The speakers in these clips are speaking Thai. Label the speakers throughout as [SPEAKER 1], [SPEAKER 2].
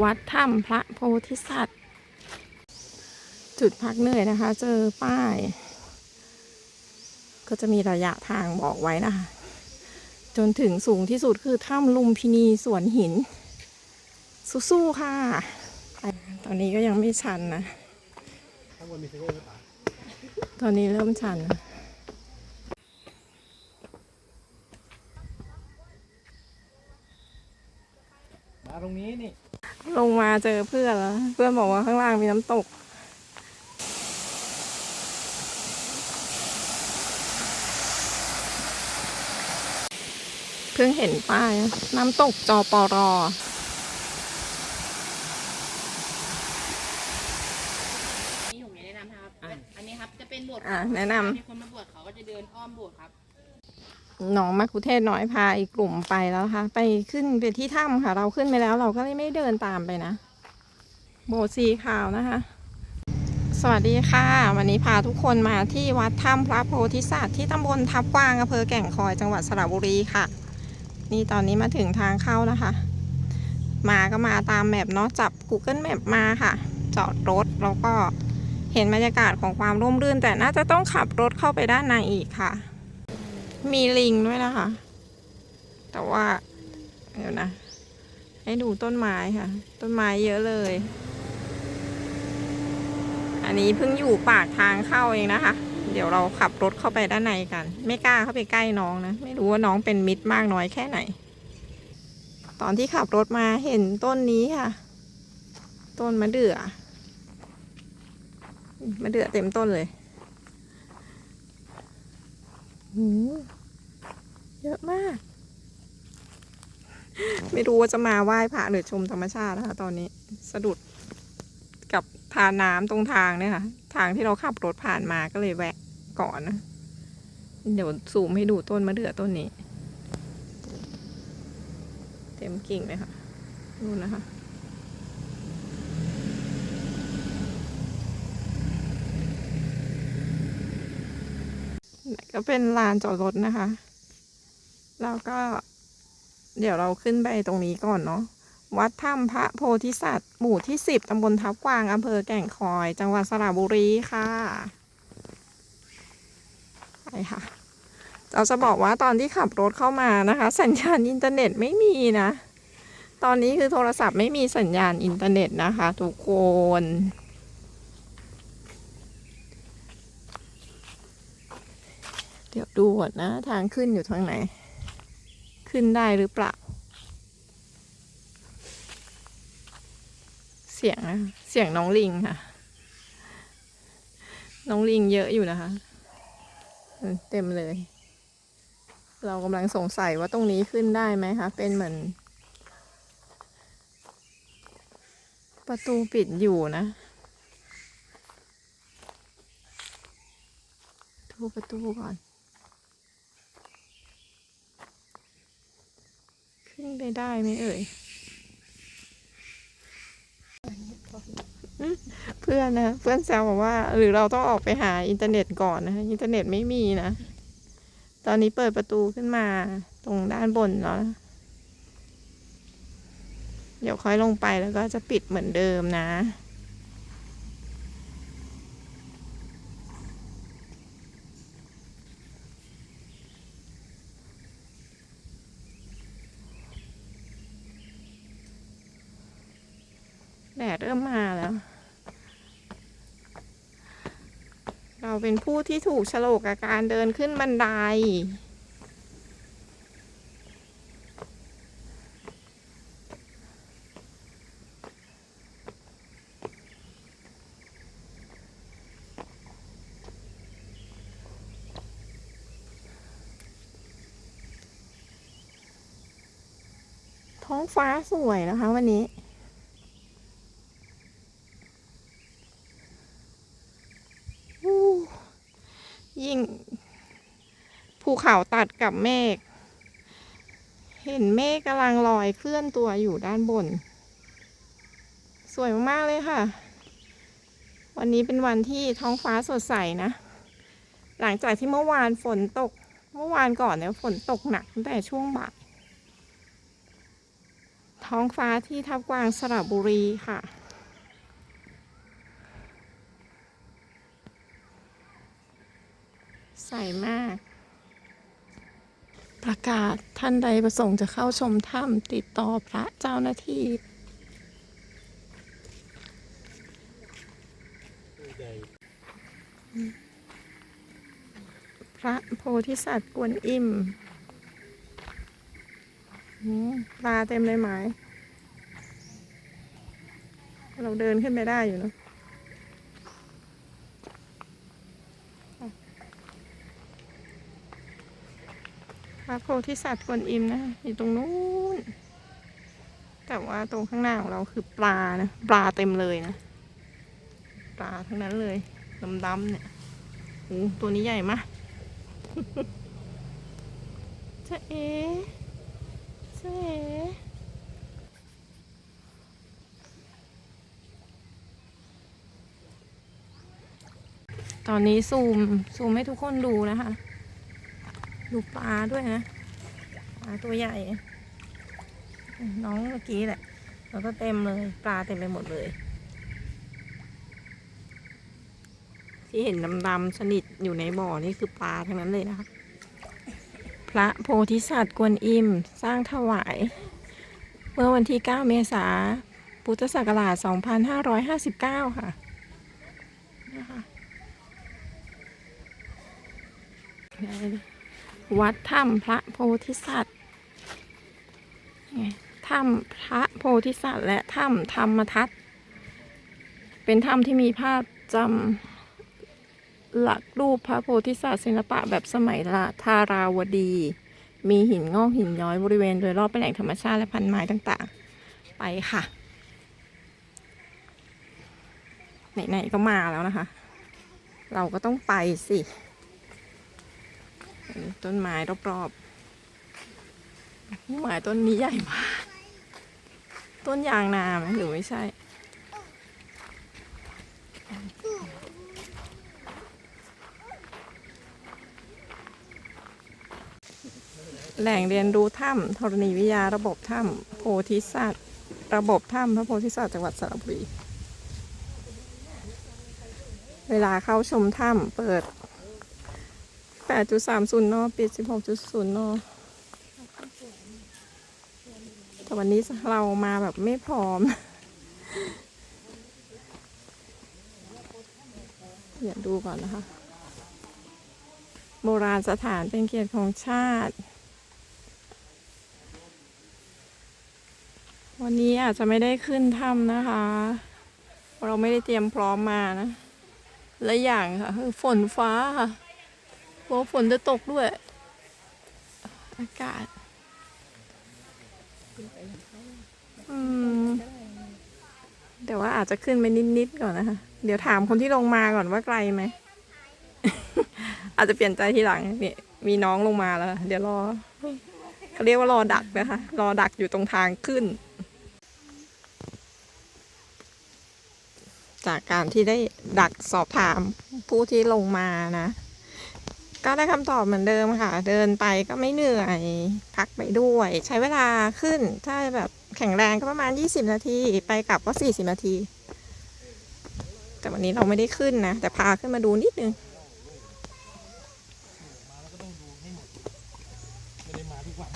[SPEAKER 1] วัดถ้ำพระโพธิสัตว์ จุดพักเหนื่อยนะคะ เจอป้าย ก็จะมีระยะทางบอกไว้นะคะ จนถึงสูงที่สุดคือถ้ำลุมพินีสวนหิน สู้ๆค่ะ ตอนนี้ก็ยังไม่ชันนะ ตอนนี้เริ่มชันนะ
[SPEAKER 2] มาตรงนี้นี่
[SPEAKER 1] ลงมาเจอเพื่อนแล้ว เพื่อนบอกว่าข้างล่างมีน้ำตก เพิ่งเห็นป้ายนะน้ำตกจอปอรอ
[SPEAKER 3] นี่ผมไม่แนะนำนะครับอันนี้ครับจะเป็นโบสถ์
[SPEAKER 1] อะแนะนำ
[SPEAKER 3] มีคนมาบวชเขาก็จะเดินอ้อมโบสถ์ครับ ห
[SPEAKER 1] นองมาคุเทศน้อยพาอีกกลุ่มไปแล้วค่ะ ไปขึ้นไปที่ถ้ำค่ะ เราขึ้นไปแล้วเราก็ไม่เดินตามไปนะ โบสีขาวนะคะ สวัสดีค่ะ วันนี้พาทุกคนมาที่วัดถ้ำพระโพธิสัตว์ที่ตำบลทับกวางอำเภอแก่งคอยจังหวัดสระบุรีค่ะ นี่ตอนนี้มาถึงทางเข้านะคะ มาก็มาตามแมปเนาะจับ Google Map มาค่ะ จอดรถแล้วก็เห็นบรรยากาศของความร่มรื่น แต่น่าจะต้องขับรถเข้าไปด้านในอีกค่ะ มีลิงด้วยนะคะ แต่ว่าเดี๋ยวนะ ให้ดูต้นไม้ค่ะ ต้นไม้เยอะเลย อันนี้เพิ่งอยู่ปากทางเข้าเองนะคะ เดี๋ยวเราขับรถเข้าไปด้านในกัน ไม่กล้าเข้าไปใกล้น้องนะ ไม่รู้ว่าน้องเป็นมิตรมากน้อยแค่ไหน ตอนที่ขับรถมาเห็นต้นนี้ค่ะ ต้นมะเดื่อมะเดื่อเต็มต้นเลย หูเยอะมาก ไม่รู้ว่าจะมาไหว้พระหรือชมธรรมชาตินะคะตอนนี้สะดุดกับทาน้ำตรงทางเนี่ยค่ะทางที่เราขับรถผ่านมาก็เลยแวะก่อนนะเดี๋ยวซูมให้ดูต้นมะเดื่อต้นนี้ เต็มกิ่งเลยค่ะนู่นนะคะ ก็เป็นลานจอดรถนะคะ แล้วก็ เดี๋ยวเราขึ้นไปตรงนี้ก่อนเนาะ วัดถ้ำพระโพธิสัตว์ หมู่ที่สิบตำบลทับกวางอำเภอแก่งคอย จังหวัดสระบุรีค่ะ ไปค่ะ เราจะบอกว่าตอนที่ขับรถเข้ามานะคะ สัญญาณอินเทอร์เน็ตไม่มีนะ ตอนนี้คือโทรศัพท์ไม่มีสัญญาณอินเทอร์เน็ตนะคะ ทุกคน เดี๋ยวดูก่อนนะ ทางขึ้นอยู่ทางไหน ขึ้นได้หรือเปล่า เสียงนะเสียงน้องลิงค่ะ น้องลิงเยอะอยู่นะคะเออเต็มเลย เรากำลังสงสัยว่าตรงนี้ขึ้นได้ไหมคะ เป็นเหมือน ประตูปิดอยู่นะดูประตูก่อน ขึ้น ได้ไหมเอ่ยเพื่อนนะเพื่อนแซวบอกว่า หรือเราต้องออกไปหาอินเทอร์เน็ตก่อนนะอินเทอร์เน็ตไม่มีนะ ตอนนี้เปิดประตูขึ้นมาตรงด้านบนแล้วเดี๋ยวค่อยลงไปแล้วก็จะปิดเหมือนเดิมนะ แดดเริ่มมาแล้ว เป็นผู้ที่ถูกฉลกกับการเดินขึ้นบันได ท้องฟ้าสวยนะคะวันนี้ อู้ยิ่ง ภูเขาตัดกับเมฆ เห็นเมฆกำลังลอยเคลื่อนตัวอยู่ด้านบน สวยมากๆเลยค่ะ วันนี้เป็นวันที่ท้องฟ้าสดใสนะ หลังจากที่เมื่อวานฝนตก เมื่อวานก่อนเนี่ยฝนตกหนักตั้งแต่ช่วงบ่ายทท้องฟ้าที่ทับกวางสระบุรีค่ะใสมาก ประกาศท่านใดประสงค์จะเข้าชมถ้ำติดต่อพระเจ้าหน้าที่พระโพธิสัตว์กวนอิมอืมปลาเต็มเลยไหมาย เราเดินขึ้นไปได้อยู่เนอะ พระโพธิสัตว์กวนอิมนะอยู่ตรงนู้น แต่ว่าตรงข้างหน้าของเราคือปลานะปลาเต็มเลยนะ ปลาทั้งนั้นเลยดำๆเนี่ยโอ้ตัวนี้ใหญ่มากจะเอ๋จะเอ๋ตอนนี้ซูมซูมให้ทุกคนดูนะคะ ดูปลาด้วยนะปลาตัวใหญ่ น้องเมื่อกี้แหละ แล้วก็เต็มเลย ปลาเต็มไปหมดเลย ที่เห็นดำๆสนิทอยู่ในบ่อนี่คือปลาทั้งนั้นเลยนะคะพระโพธิสัตว์กวนอิมสร้างถวาย เมื่อวันที่ 9 เมษายนพุทธศักราช 2559 ค่ะนะคะ วัดถ้ำพระโพธิสัตว์ถ้ำพระโพธิสัตว์และถ้ำธรรมทัศน์เป็นถ้ำที่มีภาพจำหลักรูปพระโพธิสัตว์ศิลปะแบบสมัยละทาราวดี มีหินงอกหินย้อยบริเวณโดยรอบเป็นแหล่งธรรมชาติและพันไม้ต่างๆ ไปค่ะ ไหนๆก็มาแล้วนะคะ เราก็ต้องไปสิ ต้นไม้รอบๆไม้ต้นนี้ใหญ่มาก ต้นยางนาไหมหรือไม่ใช่ แหล่งเรียนรู้ถ้ำธรณีวิทยาระบบถ้ำโพธิสัตว์ ระบบถ้ำพระโพธิสัตว์จังหวัดสระบุรี เวลาเข้าชมถ้ำเปิด 8.30นย์นอปิด16.0นย์นอแต่วันนี้เรามาแบบไม่พร้อมเดี๋ยวดูก่อนนะคะ โบราณสถานเป็นเกียรติของชาติ วันนี้อาจจะไม่ได้ขึ้นถ้ำนะคะ เราไม่ได้เตรียมพร้อมมานะ และอย่างค่ะคือฝนฟ้าค่ะ ลัวฝนจะตกด้วย อากาศอืมแต่ว่าอาจจะขึ้นไปนิดๆก่อนนะคะ เดี๋ยวถามคนที่ลงมาก่อนว่าไกลไหม อาจจะเปลี่ยนใจทีหลังเนี่ยมีน้องลงมาแล้ว เดี๋ยวรอเขาเรียกว่ารอดักนะคะ รอดักอยู่ตรงทางขึ้น จากการที่ได้ดักสอบถามผู้ที่ลงมานะ ก็ได้คำตอบเหมือนเดิมค่ะ เดินไปก็ไม่เหนื่อย พักไปด้วย ใช้เวลาขึ้น ถ้าแบบแข็งแรงก็ประมาณ 20 นาที ไปกลับก็ 40 นาที แต่วันนี้เราไม่ได้ขึ้นนะ แต่พาขึ้นมาดูนิดนึง
[SPEAKER 2] ไม่ได้มาทุกวัน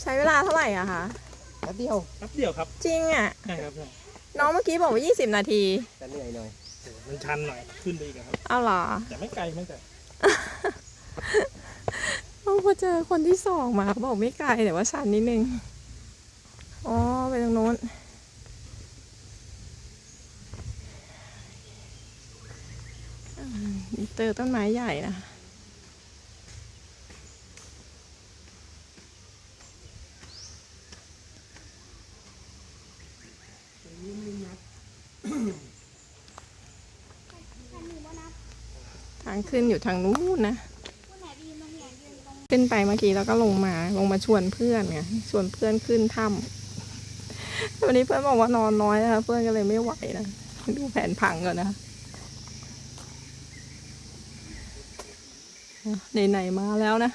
[SPEAKER 1] ใช้เวลาเท่าไหร่อะคะ
[SPEAKER 4] แป๊บเดียว
[SPEAKER 2] แป๊บเดียวครับ
[SPEAKER 1] จริงอะ
[SPEAKER 2] ใช่ครับใช่
[SPEAKER 1] น้องเมื่อกี้บอกว่า 20 นาที
[SPEAKER 4] แต่เหนื่อยหน่อย
[SPEAKER 2] มันชันหน่อยขึ้นไปอีกอะครับ
[SPEAKER 1] เอาเหรอ
[SPEAKER 2] แต่ไม่ไกลไม่ไกล
[SPEAKER 1] พอเจอคนที่สองมาเขาบอกไม่ไกลแต่ว่าชันนิดนึง อ๋อ ไปตรงโน้น เจอต้นไม้ใหญ่นะทางขึ้นอยู่ทางนู้นนะ ขึ้นไปเมื่อกี้แล้วก็ลงมาลงมาชวนเพื่อนไงชวนเพื่อนขึ้นถ้ำวันนี้เพื่อนบอกว่านอนน้อยนะคะเพื่อนก็เลยไม่ไหวนะดูแผนผังก่อนนะไหนๆมาแล้วนะ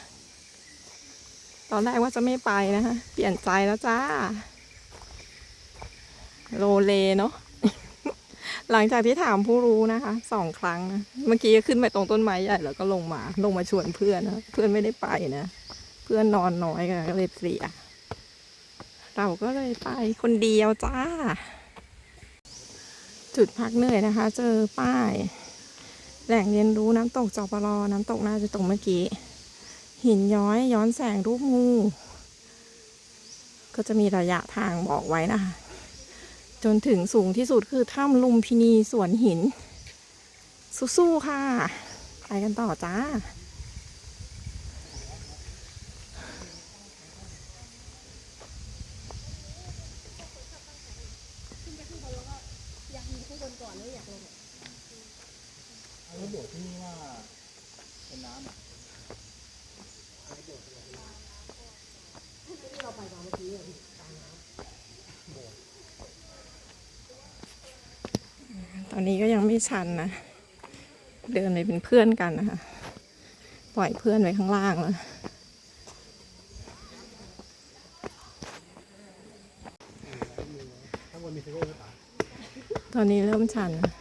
[SPEAKER 1] ตอนแรกว่าจะไม่ไปนะคะเปลี่ยนใจแล้วจ้า โลเลเนาะ หลังจากที่ถามผู้รู้นะคะสองครั้งนะเมื่อกี้ก็ขึ้นไปตรงต้นไม้ใหญ่แล้วก็ลงมา ลงมาชวนเพื่อนนะเพื่อนไม่ได้ไปนะเพื่อนนอนน้อยกันก็เลยเสียเราก็เลยไปคนเดียวจ้า จุดพักเหนื่อยนะคะ เจอป้าย แหล่งเรียนรู้น้ำตกจอปลอน้ำตกน่าจะตรงเมื่อกี้ หินย้อยย้อนแสงรูปงูก็จะมีระยะทางบอกไว้นะคะ จนถึงสูงที่สุดคือถ้ำลุมพินีสวนหิน สู้ๆค่ะ ไปกันต่อจ้า
[SPEAKER 2] แล้วโบสถ์ที่นี่ว่าเป็นน้ำอะ
[SPEAKER 1] นนี้ก็ยังไม่ชันนะ เดินไปเป็นเพื่อนกันนะคะ ปล่อยเพื่อนไว้ข้างล่างแล้วตอนนี้เริ่มชันนะ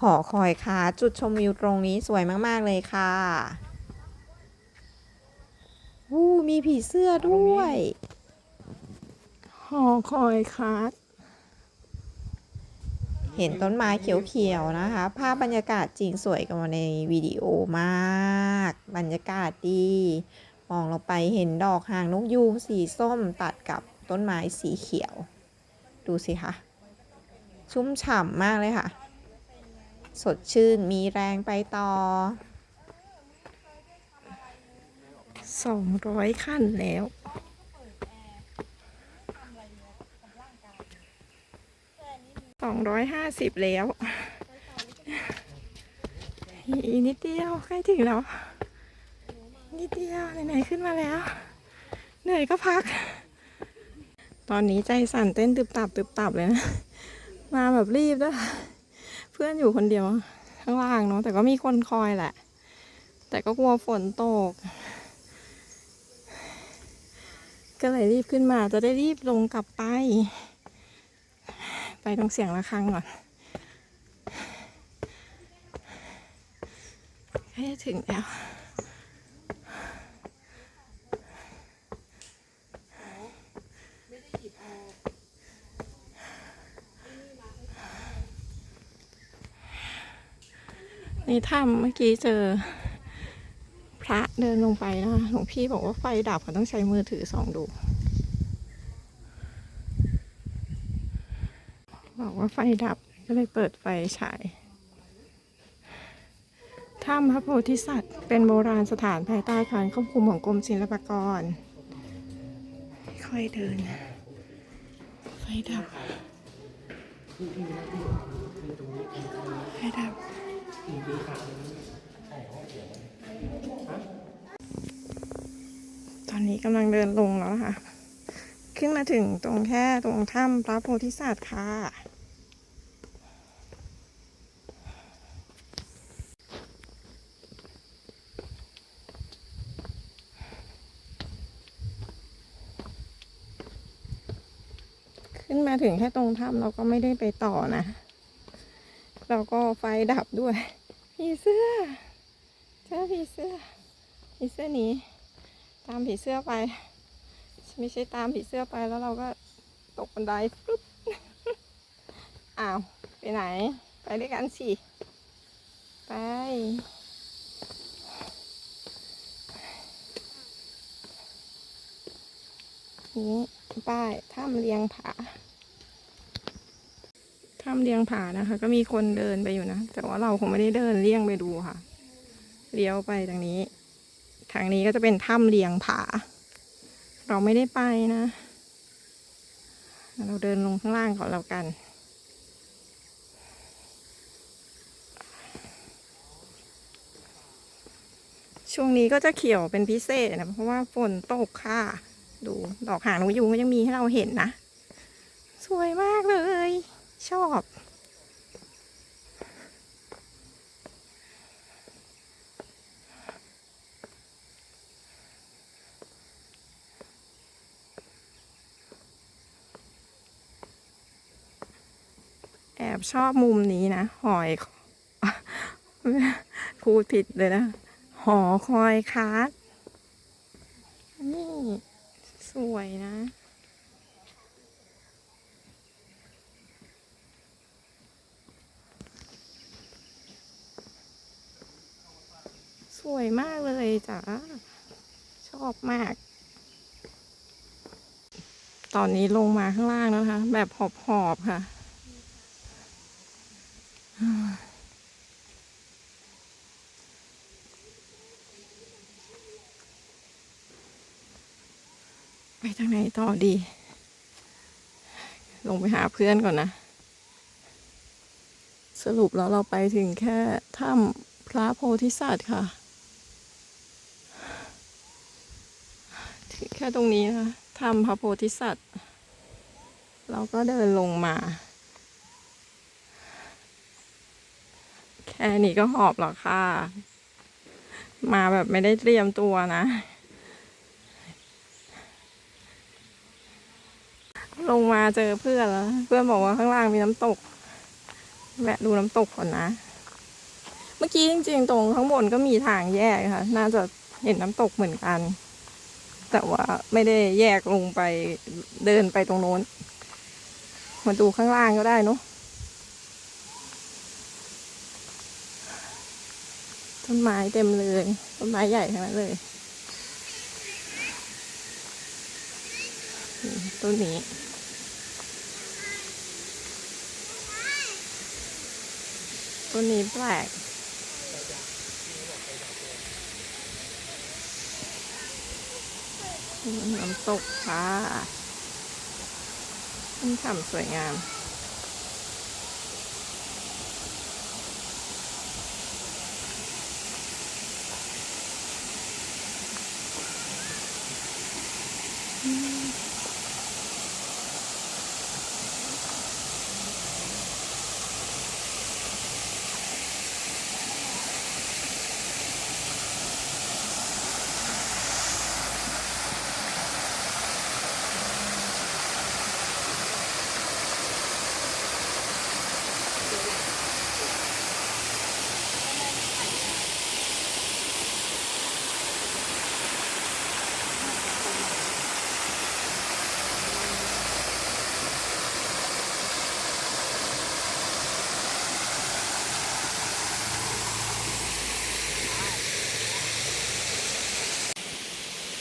[SPEAKER 4] หอคอยค่ะ จุดชมวิวตรงนี้สวยมาก ๆ เลยค่ะ มีผีเสื้อด้วย
[SPEAKER 1] หอคอยคาร์ด
[SPEAKER 4] เห็นต้นไม้เขียวๆนะคะ ภาพบรรยากาศจริงสวยกว่าในวิดีโอมาก บรรยากาศดี มองลงไปเห็นดอกหางนกยูงสีส้มตัดกับต้นไม้สีเขียว ดูสิคะ ชุ่มฉ่ำมากเลยค่ะ สดชื่นมีแรงไปต่อ
[SPEAKER 1] สองร้อยขั้นแล้ว สองร้อยห้าสิบแล้ว อีนิดเดียวใกล้ถึงแล้ว นิดเดียวไหนๆขึ้นมาแล้ว เหนื่อยก็พัก ตอนนี้ใจสั่นเต้นตึบตับตึบตับเลยนะ มาแบบรีบด้วยเพื่อนอยู่คนเดียวข้างล่างเนาะแต่ก็มีคนคอยแหละ แต่ก็กลัวฝนตก ก็เลยรีบขึ้นมา จะได้รีบลงกลับไป ไปตรงเสียงะระฆังก่อนใกล้จะถึงแล้วในถ้ำเมื่อกี้เจอ พระเดินลงไปนะคะหลวงพี่บอกว่าไฟดับเขาต้องใช้มือถือส่องดู บอกว่าไฟดับก็เลยเปิดไฟฉายถ้ำพระโพธิสัตว์ เป็นโบราณสถานภายใต้การควบคุมของกรมศิลปากร ค่อยเดิน ไฟดับ ไฟดับ อนนี้กำลังเดินลงแล้วนะคะขึ้นมาถึงตรงแค่ตรงถ้ำพระโพธิสัตว์ค่ะ ขึ้นมาถึงแค่ตรงถ้ำเราก็ไม่ได้ไปต่อนะ เราก็ไฟดับด้วยผีเสื้อเจอผีเสื้อผีเสื้อนี้ ตามผีเสื้อไป ไม่ใช่ตามผีเสื้อไปแล้วเราก็ตกบันไดปุ๊บอ้าวไปไหน ไปด้วยกันสิ ไป นี้ป้ายถ้ำเลียงผาถ้ำเลียงผานะคะ ก็มีคนเดินไปอยู่นะ แต่ว่าเราคงไม่ได้เดินเลี่ยงไปดูค่ะ เลี้ยวไปทางนี้ ทางนี้ก็จะเป็นถ้ำเลียงผา เราไม่ได้ไปนะ เราเดินลงข้างล่างก่อนแล้วกัน ช่วงนี้ก็จะเขียวเป็นพิเศษนะ เพราะว่าฝนตกค่ะ ดูดอกหางนกยูงก็ยังมีให้เราเห็นนะ สวยมากเลย ชอบ อบชอบมุมนี้นะ หอย พูดผิดเลยนะ หอคอยคัสนี่ สวยนะสวยมากเลยจ้ะชอบมาก ตอนนี้ลงมาข้างล่างแล้วนะคะแบบหอบๆค่ะ ไปทางไหนต่อดี ลงไปหาเพื่อนก่อนนะ สรุปแล้วเราไปถึงแค่ถ้ำพระโพธิสัตว์ค่ะถึงแค่ตรงนี้นะคะถ้ำพระโพธิสัตว์ เราก็เดินลงมา แค่นี้ก็หอบหรอกค่ะ มาแบบไม่ได้เตรียมตัวนะ งมาเจอเพื่อนแล้วเพื่อนบอกว่าข้างล่างมีน้ำตกแวะดูน้ำตกก่อนนะ เมื่อกี้จริงๆ ตรงข้างบนก็มีทางแยกค่ะ น่าจะเห็นน้ำตกเหมือนกัน แต่ว่าไม่ได้แยกลงไปเดินไปตรงโน้น มาดูข้างล่างก็ได้เนาะต้นไม้เต็มเลย ต้นไม้ใหญ่ทั้งนั้นเลย ต้นนี้ ต้นนี้แปลกน้ำตกค่ะต้นฉ่ำสวยงาม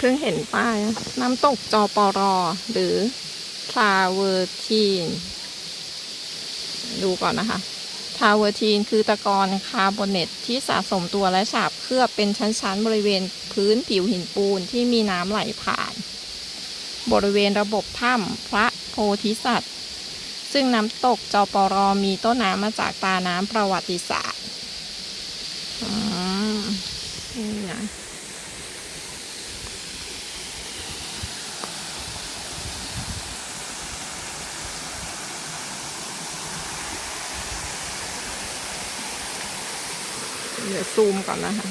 [SPEAKER 1] พิ่งเห็นป้ายน้ำตกจอปอรอ หรือทาเวอร์ทีน ดูก่อนนะคะทาเวอร์ทีนคือตะกอนคาร์บอเนตที่สะสมตัวและฉาบเคลือบเป็นชั้นๆ บริเวณพื้นผิวหินปูนที่มีน้ำไหลผ่าน บริเวณระบบถ้ำพระโพธิสัตว์ ซึ่งน้ำตกจอปอรอมีต้นน้ำมาจากตาน้ำประวัติศาสตร์อืมนี่นะ ดี๋ยวซูมก่อนนะคะ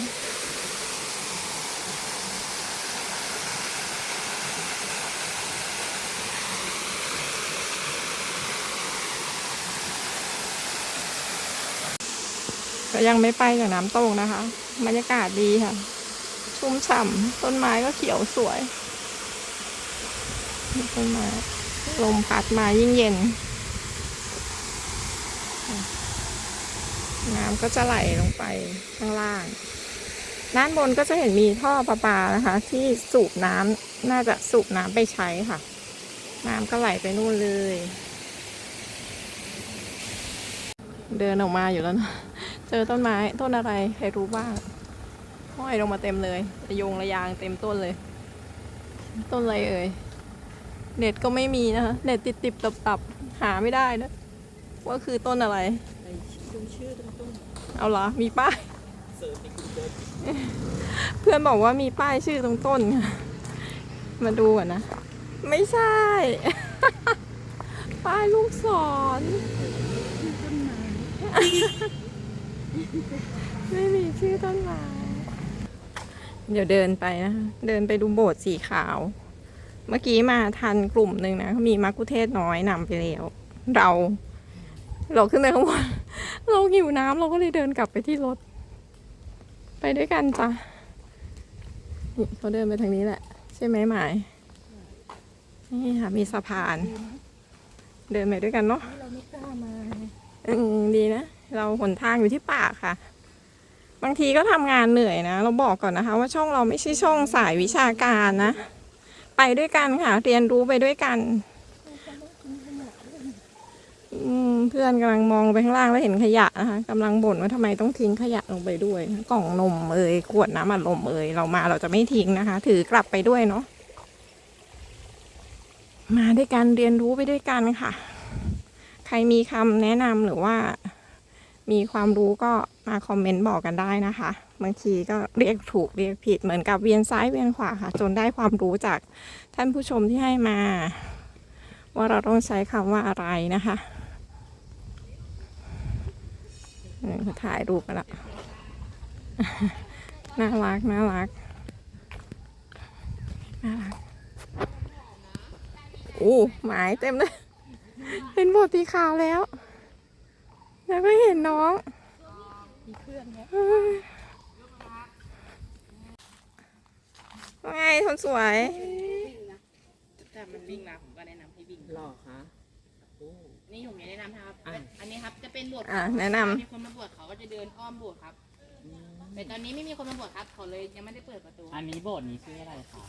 [SPEAKER 1] ก็ยังไม่ไปจากน้ำตกนะคะบรรยากาศดีค่ะ ชุ่มฉ่ำต้นไม้ก็เขียวสวยต้นไม้ลมพัดมายิ่งเย็น น้ำก็จะไหลลงไปข้างล่าง ด้านบนก็จะเห็นมีท่อประปานะคะ ที่สูบน้ำน่าจะสูบน้ำไปใช้ค่ะ น้ำก็ไหลไปนู่นเลย เดินออกมาอยู่แล้วนะเจอต้นไม้ต้นอะไรใครรู้บ้างห้อยลงมาเต็มเลยระยงระยางเต็มต้นเลย ต้นอะไรเอ่ยเน็ตก็ไม่มีนะคะเน็ตติดติดตับตับหาไม่ได้นะว่าคือต้นอะไรชื่อ เอาเหรอ มีป้ายเพื่อนบอกว่ามีป้ายชื่อตรงต้นค่ะมาดูก่อนนะ ไม่ใช่ ป้ายลูกศร ไม่มีชื่อต้นไม้เดี๋ยวเดินไปนะ เดินไปดูโบสถ์สีขาว เมื่อกี้มาทันกลุ่มหนึ่งนะเขามีมักคุเทศน้อยนำไปแล้ว เรา เราขึ้นไปข้างบนเราหิวน้ำเราก็เลยเดินกลับไปที่รถ ไปด้วยกันจ้ะนี่เขาเดินไปทางนี้แหละ ใช่ไหมหมาย นี่ค่ะ มีสะพาน เดินไปด้วยกันเนาะ
[SPEAKER 3] เราไม่กล้ามา
[SPEAKER 1] อืมดีนะ เราหนทางอยู่ที่ป่าค่ะ บางทีก็ทำงานเหนื่อยนะ เราบอกก่อนนะคะ ว่าช่องเราไม่ใช่ช่องสายวิชาการนะ ไปด้วยกันค่ะ เรียนรู้ไปด้วยกัน อืม เพื่อนกำลังมองไปข้างล่างแล้วเห็นขยะนะคะกำลังบ่นว่าทำไมต้องทิ้งขยะลงไปด้วย กล่องนมเอ่ยขวดน้ำอัดลมเอ่ยเรามาเราจะไม่ทิ้งนะคะ ถือกลับไปด้วยเนาะมาด้วยกันเรียนรู้ไปด้วยกันค่ะ ใครมีคำแนะนำหรือว่า มีความรู้ก็มาคอมเมนต์บอกกันได้นะคะ บางทีก็เรียกถูกเรียกผิดเหมือนกับเวียนซ้ายเวียนขวาค่ะ จนได้ความรู้จากท่านผู้ชมที่ให้มา ว่าเราต้องใช้คำว่าอะไรนะคะ เขาถ่ายรูปกันละน่ารักน่ารักน่ารักโอ้หมายเต็มเลยเห็นบทสีขาวแล้ว แล้วก็เห็นน้องว่าไงคนสวย
[SPEAKER 3] แต่มันวิ่งนะผมก็แนะนำให้วิ่ง
[SPEAKER 2] หรอคะโอ้
[SPEAKER 3] นี่ผมจะแนะนำนะครับ
[SPEAKER 2] อะ
[SPEAKER 3] อันนี้ครับจะเป็นบวช
[SPEAKER 1] อะแนะนำ
[SPEAKER 3] มีคนมาบวชเขาก็จะเดินอ้อมโบสถ์ครับ แต่ตอนนี้ไม่มีคนมาบวชครับเขาเลยยังไม่ได้เปิดประตู
[SPEAKER 5] อันนี้โบสถ์นี้ชื่ออะไรคะ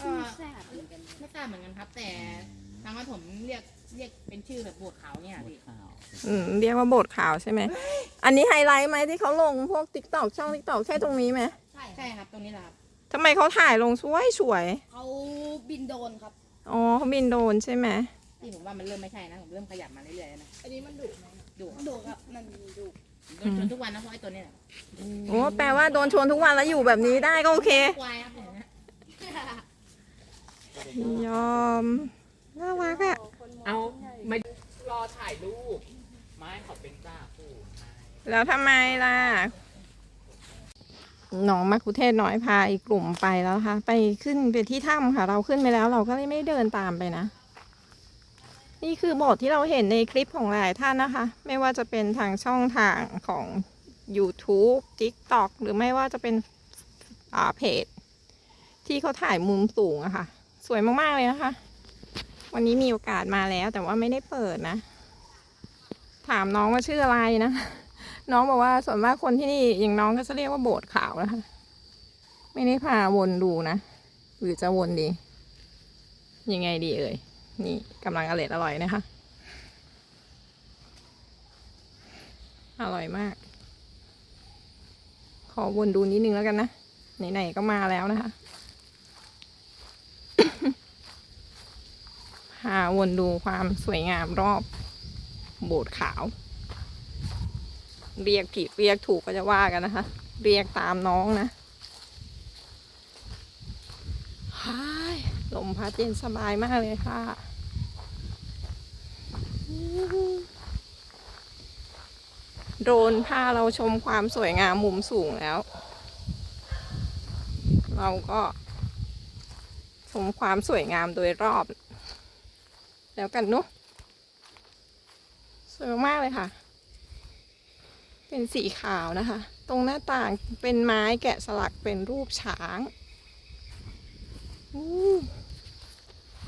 [SPEAKER 3] ก็ไม่ทราบเหมือนกันไม่ทราบเหมือนกันครับ แต่ทางวัดผมเรียกเรียกเป็นชื่อแบบโบสถ์เขาเนี่ย
[SPEAKER 5] โบส
[SPEAKER 3] พี่
[SPEAKER 5] ถ์ขาว
[SPEAKER 1] อืมเรียกว่าโบสถ์ขาวใช่ไหม อันนี้ไฮไลท์ไหมที่เขาลงพวกติ๊กตอกช่องติ๊กตอกแค่ตรงนี้ไหม
[SPEAKER 3] ใช่ใช่ครับตรงนี้แหละครับ
[SPEAKER 1] ทำไมเขาถ่ายลงสวยสวย
[SPEAKER 3] เขาบินโดรนครับ
[SPEAKER 1] ๆอ๋อเขาบินโดรนใช่ไหม
[SPEAKER 3] ที่ผมว่ามันเริ่มไม่ใช่นะผมเริ่มขยับมาเรื่อยๆแล้วนะ
[SPEAKER 6] อันนี้มันดุไหม
[SPEAKER 3] ดุ
[SPEAKER 6] ดุครับมันดุ
[SPEAKER 3] โดนจนทุกวันนะเพราะไอ้ตัวเนี้แหละ
[SPEAKER 1] โอ้แปลว่าโดนชวนทุกวันแล้วอยู่แบบนี้ได้ก็โอเค
[SPEAKER 3] ควายครับเห็นไหม
[SPEAKER 1] ยอมน่ารักอะ
[SPEAKER 5] เอาไม่รอถ่ายรูปไม่เขาเป็นจ่าผู้
[SPEAKER 1] แล้วทำไมล่ะน้องมาคุเทศน้อยพาอีกกลุ่มไปแล้วค่ะ ไปขึ้นไปที่ถ้ำค่ะ เราขึ้นไปแล้วเราก็เลยไม่เดินตามไปนะ นี่คือโบทที่เราเห็นในคลิปของหลายท่านนะคะ ไม่ว่าจะเป็นทางช่องทางของ YouTube TikTok หรือไม่ว่าจะเป็นอ่าเพจ ที่เขาถ่ายมุมสูงอะค่ะ สวยมาก ๆ เลยนะคะ วันนี้มีโอกาสมาแล้วแต่ว่าไม่ได้เปิดนะ ถามน้องว่าชื่ออะไรนะ น้องบอกว่าส่วนมากคนที่นี่อย่างน้องก็จะเรียกว่าโบสถ์ขาวนะคะ ไม่ได้พาวนดูนะ หรือจะวนดี ยังไงดีเอ่ย นี่กำลังอร่อยอร่อยนะคะ อร่อยมาก ขอวนดูนิดนึงแล้วกันนะ ไหนๆก็มาแล้วนะคะ พาวนดูความสวยงามรอบโบสถ์ขาว เรียกผิดเรียกถูกก็จะว่ากันนะคะ เรียกตามน้องนะฮ้ายลม พัดเย็นสบายมากเลยค่ะ โดนพาเราชมความสวยงามมุมสูงแล้ว เราก็ชมความสวยงามโดยรอบ แล้วกันเนุะสวยมากเลยค่ะ เป็นสีขาวนะคะ ตรงหน้าต่างเป็นไม้แกะสลักเป็นรูปช้าง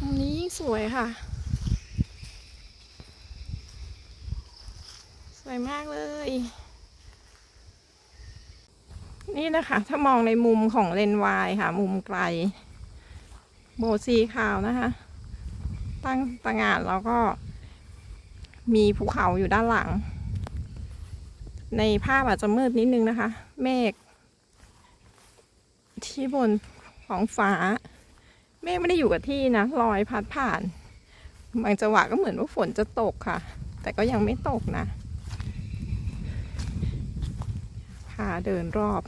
[SPEAKER 1] อู้มุมนี้ยิ่งสวยค่ะ สวยมากเลย นี่นะคะ ถ้ามองในมุมของเลนวายค่ะ มุมไกล โบสีขาวนะคะ ตั้งตางานแล้วก็ มีภูเขาอยู่ด้านหลัง ในภาพอาจจะมืดนิดนึงนะคะ เมฆที่บนของฟ้า เมฆไม่ได้อยู่กับที่นะลอยพัดผ่านบางจังหวะก็เหมือนว่าฝนจะตกค่ะ แต่ก็ยังไม่ตกนะพาเดินรอบ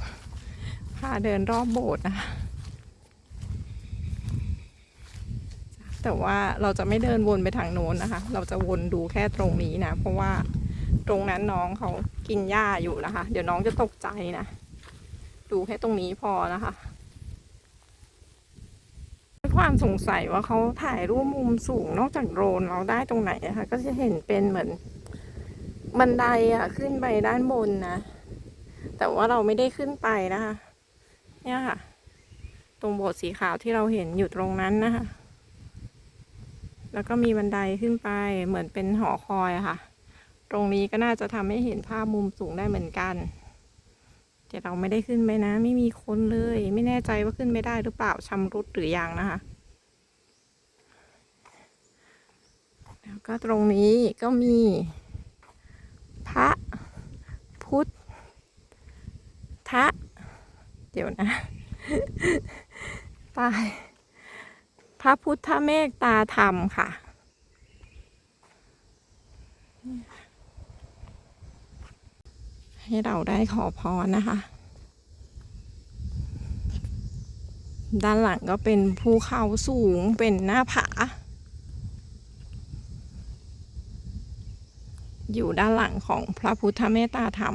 [SPEAKER 1] พาเดินรอบโบสถ์นะคะแต่ว่าเราจะไม่เดินวนไปทางโน้นนะคะ เราจะวนดูแค่ตรงนี้นะ เพราะว่าตรงนั้นน้องเขากินหญ้าอยู่นะคะ เดี๋ยวน้องจะตกใจนะ ดูแค่ตรงนี้พอนะคะ ความสงสัยว่าเขาถ่ายรูปมุมสูงนอกจากโดรนเราได้ตรงไหนนะคะก็จะเห็นเป็นเหมือนบันไดอะขึ้นไปด้านบนนะ แต่ว่าเราไม่ได้ขึ้นไปนะคะ เนี่ยค่ะ ตรงโบสถ์สีขาวที่เราเห็นอยู่ตรงนั้นนะคะ แล้วก็มีบันไดขึ้นไปเหมือนเป็นหอคอยค่ะ ตรงนี้ก็น่าจะทำให้เห็นภาพมุมสูงได้เหมือนกัน แต่เราไม่ได้ขึ้นไปนะ ไม่มีคนเลย ไม่แน่ใจว่าขึ้นไม่ได้หรือเปล่าชำรุดหรือยังนะคะ แล้วก็ตรงนี้ก็มี พระพุทธะเดี๋ยวนะ ตาย พระพุทธเมตตาธรรมค่ะ ให้เราได้ขอพรนะคะ ด้านหลังก็เป็นภูเขาสูงเป็นหน้าผา อยู่ด้านหลังของพระพุทธเมตตาธรรม